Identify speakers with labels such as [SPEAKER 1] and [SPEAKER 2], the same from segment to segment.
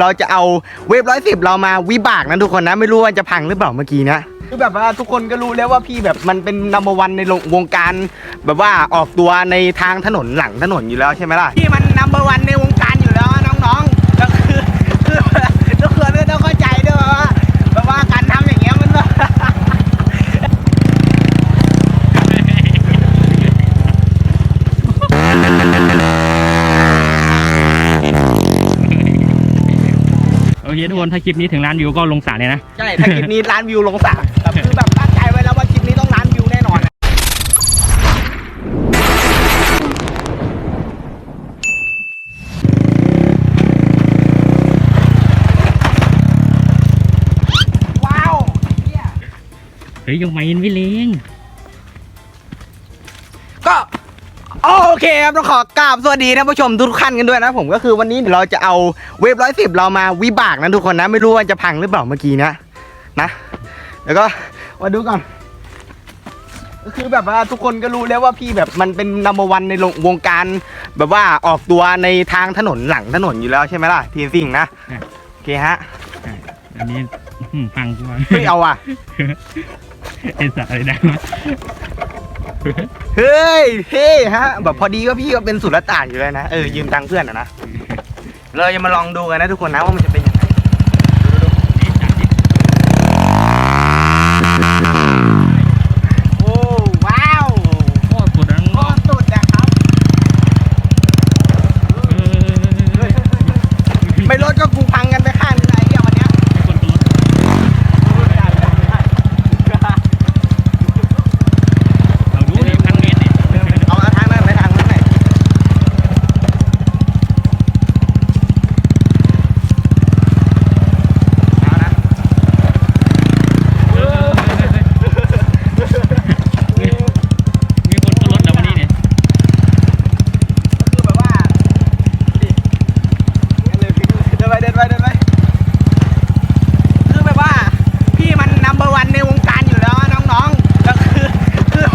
[SPEAKER 1] เราจะเอาเวฟร้อยสิบเรามาวิบากนะทุกคนนะ ไม่รู้ว่าจะพังหรือเปล่าเมื่อกี้นะคือแบบว่าทุกคนก็รู้แล้วว่าพี่แบบมันเป็นนัมเบอร์วันในวงการ แบบว่าออกตัวในทางถนนหลังถนนอยู่แล้วใช่ไหมล่ะพี่มันนัมเบอร์วันในวงการอยู่แล้วน้องๆ
[SPEAKER 2] โอเคทุกคนถ้าคลิปนี้ถึงล้านวิวก็ลงสระเลยนะ
[SPEAKER 1] ใช่ ถ้าคลิปนี้ล้านวิวลงสระแบบคือแบบตั้งใจไว้แล้วว่าคลิปนี้ต้องล้านวิวแน่นอนอะว้าวเหี้ย
[SPEAKER 2] เฮ้ยยังไม่ไม่เลง
[SPEAKER 1] โอเคครับต้องขอกราบสวัสดีท่านผู้ชมทุกท่านกันด้วยนะผมก็คือวันนี้เดี๋ยวเราจะเอาเวฟร้อยสิบเรามาวิบากนะทุกคนนะ ไม่รู้ว่าจะพังหรือเปล่าเมื่อกี้นะนะแล้วก็มาดูก่อนก็คือแบบว่าทุกคนก็รู้แล้วว่าพี่แบบมันเป็นนัมเบอร์วันในวงการ แบบว่าออกตัวในทางถนนหลังถนนอยู่แล้วใช่ไหมล่ะทีนสิ่งนะโอเคฮะ
[SPEAKER 2] อันนี้อื้อหือพังกูมา
[SPEAKER 1] ไม่เอาอะ
[SPEAKER 2] ไอ้สัตว์อะไรได้วะ
[SPEAKER 1] เฮ้ยเท่ฮะ แบบพอดีก็พี่ก็เป็นสุรต่านอยู่แล้วนะ เออยืมตังค์เพื่อนอะนะ เราจะมาลองดูกันนะทุกคนนะว่ามันจะเป็นยังไงโอ้ว้าว
[SPEAKER 2] โคตรสุดแล้ว
[SPEAKER 1] โคตรสุดนะครับ
[SPEAKER 2] เฮ้ย
[SPEAKER 1] ไม่รถก็กูพังกันไปข้างนึงไอ้เหี้ยวันเนี้ย
[SPEAKER 2] คนตัวเราดูดิพันเมตรเนี่ย
[SPEAKER 1] เอาเอาทางนั้นไปทางนั้นไหนเอานะ
[SPEAKER 2] เออเฮ้ยเฮ้ยเฮ้ยมีคนขึ้นรถแล้ววันนี้เนี่ย
[SPEAKER 1] คือแบบว่าดิงั้นเลยพี่เดินไปเดินไปเดินไปคือแบบว่า พี่มันนัมเบอร์วันในวงการอยู่แล้วอะน้องๆแล้วคือคือ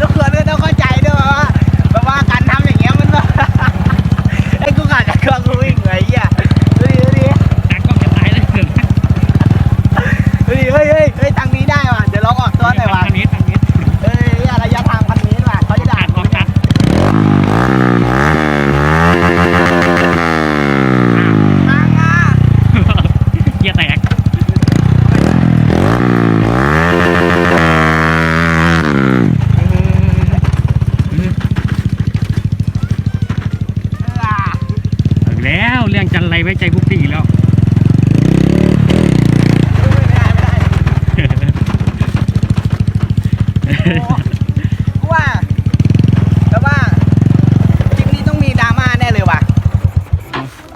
[SPEAKER 1] ทุกคนก็ต้องเข้าใจด้วยว่าแบบว่าการทำอย่างเงี้ยมันแบบ ไอ้กูขาดจากเครื่องกูวิ่งเลยไอ้เหี้ยดูดิดูดิ
[SPEAKER 2] ตากล้องจะตายเลยเกิน
[SPEAKER 1] ดูดิเฮ้ยเฮ้ยเฮ้ยทางนี้ได้ว่ะเดี๋ยวลองออกตัวหน่อยว่ะ
[SPEAKER 2] พันเมตรพันเมตร
[SPEAKER 1] เฮ้ยระยะทางพันเมตรว่ะเขาจะด่า
[SPEAKER 2] ขาด
[SPEAKER 1] กู
[SPEAKER 2] ความชัดอ้าว
[SPEAKER 1] ทางอะ
[SPEAKER 2] เกียร์แตก เอาอีกแล้วเรื่องจันไรไว้ใจพวกพี่อีกแล้ว
[SPEAKER 1] กูว่าแต่ว่าคลิปนี้ต้องมีดราม่าแน่เลยว่ะ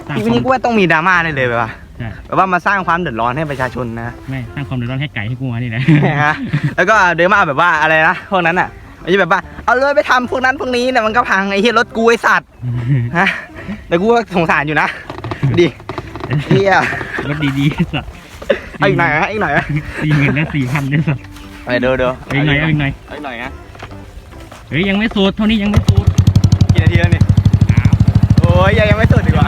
[SPEAKER 2] สร้าง
[SPEAKER 1] คลิป
[SPEAKER 2] ความ
[SPEAKER 1] นี้ กูว่าต้องมีดราม่าแน่เลยว่ะ
[SPEAKER 2] ใช่
[SPEAKER 1] แบบว่ามาสร้างความเดือดร้อนให้ประชาชนนะ
[SPEAKER 2] ไม่สร้างความเดือดร้อนให้ไก่ให้กูมานี่แหละ
[SPEAKER 1] ฮะแล้วก็เดินมาแบบว่าอะไรนะพวกนั้นอะไม่ใช่แบบว่าเอาเลยไปทำพวกนั้นพวกนี้เนี่ยมันก็พังไอ้เหี้ยรถกูไอ้สัตว์ฮะแต่กูก็สงสารอยู่นะดิเฮีย
[SPEAKER 2] รถดีๆสัตว์
[SPEAKER 1] เอาอีกหน่อยนะอีกหน่อยนะ
[SPEAKER 2] สี่หมื่นและสี่พันเนี่ยสัตว์
[SPEAKER 1] ไปเดี๋ยวเดี๋ยว
[SPEAKER 2] เอาอีกหน่อยเอาอีกหน่อย
[SPEAKER 1] เอาอีกหน่อยนะ
[SPEAKER 2] เฮ้ยยังไม่สูดเท่านี้ยังไม่สูด
[SPEAKER 1] กี่นาทีแล้วเนี่ย
[SPEAKER 2] อ้าว
[SPEAKER 1] โอ้ยยังยังไม่สุดดี
[SPEAKER 2] ยั
[SPEAKER 1] กงว่า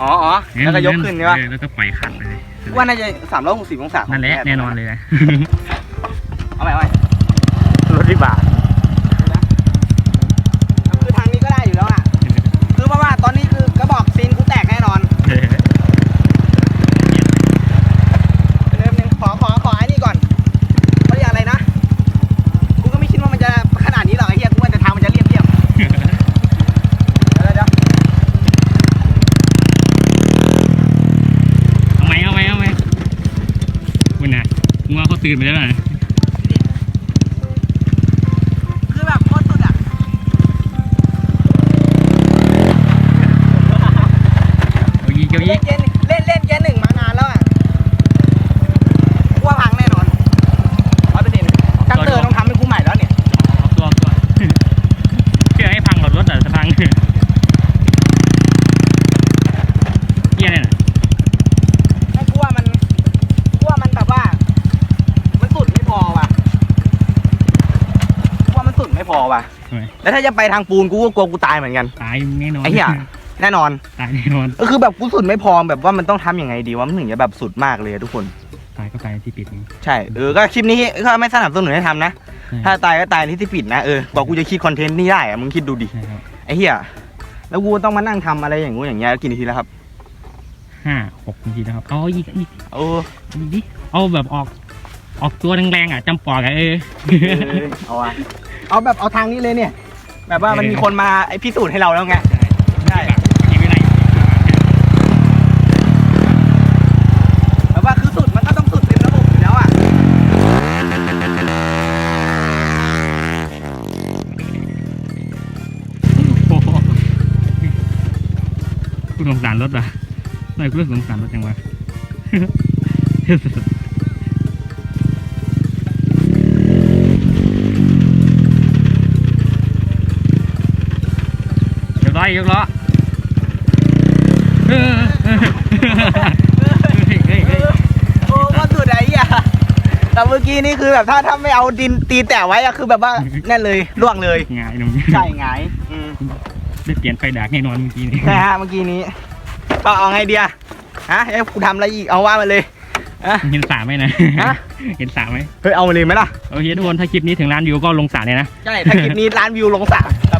[SPEAKER 2] มือนเหมือนออกตัวไงไง
[SPEAKER 1] อ๋ออ๋อแล้วก็ยกขึ้นใช่ปะ
[SPEAKER 2] เออแล้วก็ปล่อยคันเลย
[SPEAKER 1] ว่าน่าจะสามร้อยหกสิบองศา
[SPEAKER 2] นั่นแหละแน่นอนเลยนะ
[SPEAKER 1] เอาใหม่เอาใหม่
[SPEAKER 2] รถวิบาก
[SPEAKER 1] คือทางนี้ก็ได้อยู่แล้วอะ คือเพราะว่าตอนนี้คือกระบอกซีนกูแตกแน่นอน เริ่มหนึ่งขอขอขอไอ้นี่ก่อนเขาเรียกอะไรนะ กูก็ไม่คิดว่ามันจะขนาดนี้หรอกไอ้เหี้ยกูว่าแต่ทางมันจะเรียบเรียบๆเดี๋ยวเดี๋ยว
[SPEAKER 2] เอาไหมเอาไหมเอาไหมคุณน่ะ ตื่นไปแล้วนะ
[SPEAKER 1] คือแบบโคตรสุดอะ
[SPEAKER 2] เอายิงเกี่ยวยิ
[SPEAKER 1] เล่
[SPEAKER 2] ง
[SPEAKER 1] นเกมเล่นเล่นเกมหนึ่งมานานแล้วอะกูว่าพังแน่นอนร้อยเปอร์เซ็นต์ชัตเตอร์ต้องทำให้กูใหม่แล้วเนี่ย
[SPEAKER 2] ออกตัวออกตัวเชื่อให้พังหลอดรถอะจะพังเฮียเนี่ยนะ
[SPEAKER 1] ให้กูว่ามันกูว่ามันแบบว่า มันสุดไม่พอว่ะกูว่ามันสุดไม่พอว่ะ
[SPEAKER 2] ทำไม
[SPEAKER 1] แล้วถ้าจะไปทางปูนกูก็กลัวกูตายเหมือนกัน
[SPEAKER 2] ตายแน่นอน
[SPEAKER 1] ไอ้เหี้ยแน่นอน
[SPEAKER 2] ตายแน่นอน
[SPEAKER 1] ก็คือแบบกูสุดไม่พอแบบว่ามันต้องทำยังไงดีวะมันถึงจะแบบสุดมากเลยอะทุกคน
[SPEAKER 2] ตายก็ตายที่ปิดนี่
[SPEAKER 1] ใช่เออก็คลิปนี้ก็ไม่สนับสนุนให้ทำนะ
[SPEAKER 2] ใช่
[SPEAKER 1] ถ้าตายก็ตายที่ที่ปิดนะเออกว่ากูจะคิดคอนเทนต์นี่ได้อะมึงคิดดูดิ
[SPEAKER 2] ใช่ครับ
[SPEAKER 1] ไอ้เหี้ยแล้วกูต้องมานั่งทำอะไรอย่างงู้นอย่างเงี้ยกี่นาทีแล้วครับ
[SPEAKER 2] ห้าหกนาทีนะครับเอาอีกอีก
[SPEAKER 1] โอ้
[SPEAKER 2] อีกดิเอาแบบออก ออกตัวแรงๆอะจำปอกอะเออ
[SPEAKER 1] เอาอะเอาแบบเอาทางนี้เลยเนี่ย แบบว่ามัน
[SPEAKER 2] เออ
[SPEAKER 1] มีคนมาไอพิสูจน์ให้เราแล้วไง
[SPEAKER 2] ใช่ไม่เป็นไร
[SPEAKER 1] แบบว่าคือสุดมันก็ต้องสุดเต็มระบบอยู่แล้วอะ
[SPEAKER 2] โอ้โหกูสงสารรถอะทำไมกูรู้สึกสงสารรถจังวะ ยบร้อยยกล้อเออเออเฮ้ยเฮ้ยเฮ้ย
[SPEAKER 1] โอ้ก็สุดไอ้เหี้ยแต่เมื่อกี้นี่คือแบบถ้าถ้าไม่เอาดินตีแตะไว้อะคือแบบว่าแน่นเลยล่วงเลย
[SPEAKER 2] ง่ายหนุ่ม
[SPEAKER 1] ใช่ไงายอืม
[SPEAKER 2] ได้เปลี่ยนไฟดักแน่นอนเมื่อกี้นี่
[SPEAKER 1] ใช่ฮะเมื่อกี้นี้ก็เอาไงเดียฮะเอ้ยกูทำอะไรอีกเอาว่ามาเลยฮะ
[SPEAKER 2] เห็นสาไหมนะ
[SPEAKER 1] ฮะ
[SPEAKER 2] เห็นสาไหม
[SPEAKER 1] เฮ้ยเอามาเลยไหมล่ะ
[SPEAKER 2] โอเคทุกคนถ้าคลิปนี้ถึงล้านวิวก็ลงสาเลยนะ
[SPEAKER 1] ใช่ถ้าคลิปนี้ล้านวิวลงสามแบบคือแบบตั้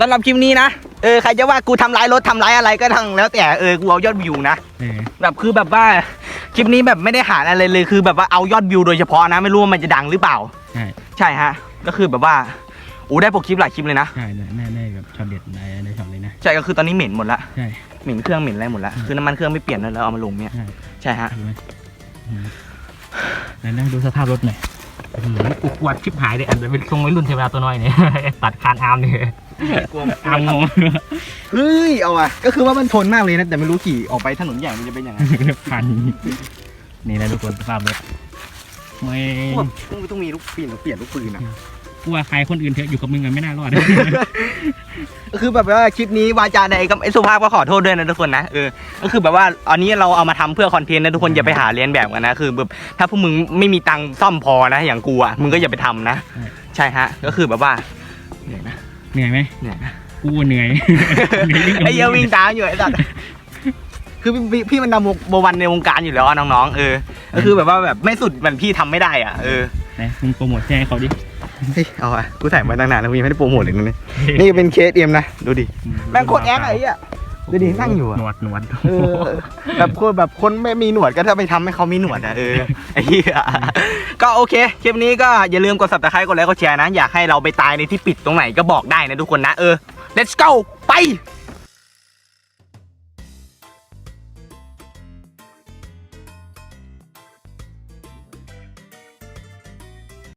[SPEAKER 1] สำหรับคลิปนี้นะเออใครจะว่ากูทำร้ายรถทำร้ายอะไรก็ทั้งแล้วแต่เออกูเอายอดวิวนะ
[SPEAKER 2] เออ
[SPEAKER 1] แบบคือแบบว่าคลิปนี้แบบไม่ได้หาอะไรเลยคือแบบว่าเอายอดวิวโดยเฉพาะนะ ไม่รู้ว่ามันจะดังหรือเปล่า
[SPEAKER 2] ใช่
[SPEAKER 1] ใช่ฮะ ก็คือแบบว่าอู้ได้ปกคลิปหลายคลิปเลยนะ
[SPEAKER 2] ใช่ได้ได้ได้แบบช็อตเด็ดได้ได้ช็อตเลยนะ
[SPEAKER 1] ใช่ก็คือตอนนี้เหม็นหมดละ
[SPEAKER 2] ใช่
[SPEAKER 1] เหม็นเครื่องเหม็นอะไรหมดละ
[SPEAKER 2] อืม
[SPEAKER 1] คือน้ำมันเครื่องไม่เปลี่ยนแล้วเอามาลงเนี่ย
[SPEAKER 2] ใช่
[SPEAKER 1] ใช่ฮะ
[SPEAKER 2] ดูไหมอืมไหนนั่งดูสภาพรถหน่อยอื้อหือกูกวาดชิบหายเลยอันเป็นทรงวัยรุ่นเทวดาตัวน้อยเนี่ยตัดคานอาร์มเนี่ย
[SPEAKER 1] กลัว
[SPEAKER 2] อาร์มงง
[SPEAKER 1] เฮ้ยเอาอะก็คือว่ามันทนมากเลยนะแต่ไม่รู้ขี่ออกไปถนนใหญ่มันจะเป็นยังไง
[SPEAKER 2] พันนี่นะทุกคนสภาพรถไม่
[SPEAKER 1] พวกมึงต้องมีลูกปืนเปลี่ยนลูกปืนอะ
[SPEAKER 2] กลัวใครคนอื่นเถอะอยู่กับมึงกันไม่น่ารอด
[SPEAKER 1] คือแบบว่าคลิปนี้วาจาใดก็ไอ้สุภาพก็ขอโทษด้วยนะทุกคนนะเออก็คือแบบว่าอันนี้เราเอามาทำเพื่อคอนเทนต์นะทุกคนอย่าไปหาเรียนแบบกันนะคือแบบถ้าพวกมึงไม่มีตังค์ซ่อมพอนะอย่างกูอะมึงก็อย่าไปทำนะ
[SPEAKER 2] ใช่
[SPEAKER 1] ใช่ฮะ ก็คือแบบว่าเหนื่อยนะ
[SPEAKER 2] เหนื่อยไหม
[SPEAKER 1] เหนื่อยนะ
[SPEAKER 2] กูเหนื่อย
[SPEAKER 1] ไอ้เหี้ยวิ่งตามอยู่ไอ้สัตว์คือพี่พี่พี่มันนำโบวันในวงการอยู่แล้วอะน้องๆเออก็คือแบบว่าแบบไม่สุดเหมือนพี่ทำไม่ได้อะเออ
[SPEAKER 2] ไหนมึงโปรโมทแจ้งให้เขาดิ
[SPEAKER 1] เฮ้ยเอาอะกูใส่มาตั้งนานแล้วพี่ไม่ได้โปรโมทเลยนะนี่นี่เป็นเคสเอ็มนะดูดิแม่งโคตรแอคอะไอ้เหี้ย ดูดินั่งอยู่อะ
[SPEAKER 2] หนวดหนวด
[SPEAKER 1] เออแบบคนแบบคนไม่มีหนวดก็ถ้าไปทำให้เขามีหนวดอะเออไอ้เหี้ยก็โอเคคลิปนี้ก็อย่าลืมกด subscribe กดไลค์กดแชร์นะ อยากให้เราไปตายในที่ปิดตรงไหนก็บอกได้นะทุกคนนะ เออ let's go ไป